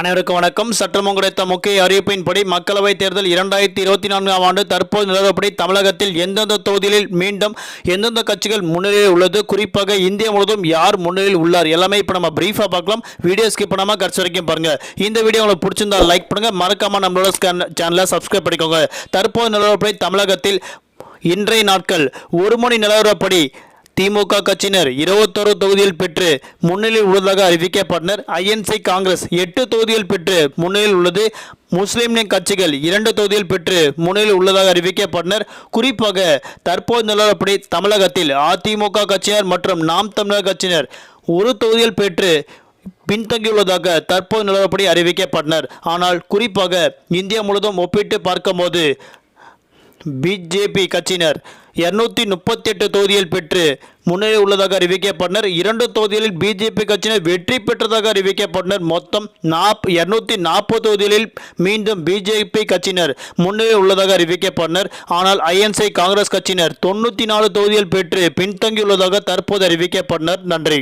அனைவருக்கும் வணக்கம். சற்றமும் கிடைத்த முக்கிய அறிவிப்பின்படி மக்களவைத் தேர்தல் இரண்டாயிரத்தி இருபத்தி நான்காம் ஆண்டு தற்போது நிலவரப்படி தமிழகத்தில் எந்தெந்த தொகுதிகளில் மீண்டும் எந்தெந்த கட்சிகள் முன்னிலையில் உள்ளது? குறிப்பாக இந்தியா முழுவதும் யார் முன்னிலையில் உள்ளார்? எல்லாமே இப்போ நம்ம பிரீஃபாக பார்க்கலாம். வீடியோ ஸ்கிப் பண்ணாமல் கடைசி வரைக்கும் பாருங்கள் இந்த வீடியோ உங்களுக்கு பிடிச்சிருந்தா லைக் பண்ணுங்கள் மறக்காமல் நம்மளோட சேனலை சப்ஸ்கிரைப் பண்ணிக்கோங்க. தற்போது நிலவரப்படி தமிழகத்தில் இன்றைய நாட்கள் ஒரு மணி நிலவரப்படி திமுக கட்சியினர் இருபத்தொரு தொகுதியில் பெற்று முன்னிலையில் உள்ளதாக அறிவிக்கப்பட்டனர். ஐஎன்சி காங்கிரஸ் எட்டு தொகுதியில் பெற்று முன்னிலையில் உள்ளது. முஸ்லீம் லீக் கட்சிகள் இரண்டு தொகுதியில் பெற்று முன்னிலையில் உள்ளதாக அறிவிக்கப்பட்டனர். குறிப்பாக தற்போது நிலவரப்படி தமிழகத்தில் அதிமுக கட்சியினர் மற்றும் நாம் தமிழர் கட்சியினர் ஒரு தொகுதியில் பெற்று பின்தங்கியுள்ளதாக தற்போது நிலவரப்படி அறிவிக்கப்பட்டனர். ஆனால் குறிப்பாக இந்தியா முழுவதும் ஒப்பிட்டு பார்க்கும்போது பிஜேபி கட்சியினர் இருநூத்தி முப்பத்தி எட்டு தொகுதியில் பெற்று முன்னிலை உள்ளதாக அறிவிக்கப்பட்டனர் இரண்டு தொகுதிகளில் பிஜேபி கட்சியினர் வெற்றி பெற்றதாக அறிவிக்கப்பட்டனர் மொத்தம் நாப் இருநூத்தி நாற்பது தொகுதிகளில் மீண்டும் பிஜேபி கட்சியினர் முன்னிலை உள்ளதாக அறிவிக்கப்பட்டனர் ஆனால் ஐஎன்சி காங்கிரஸ் கட்சியினர் தொண்ணூற்றி நாலு தொகுதியில் பெற்று பின்தங்கியுள்ளதாக தற்போது அறிவிக்கப்பட்டனர் நன்றி.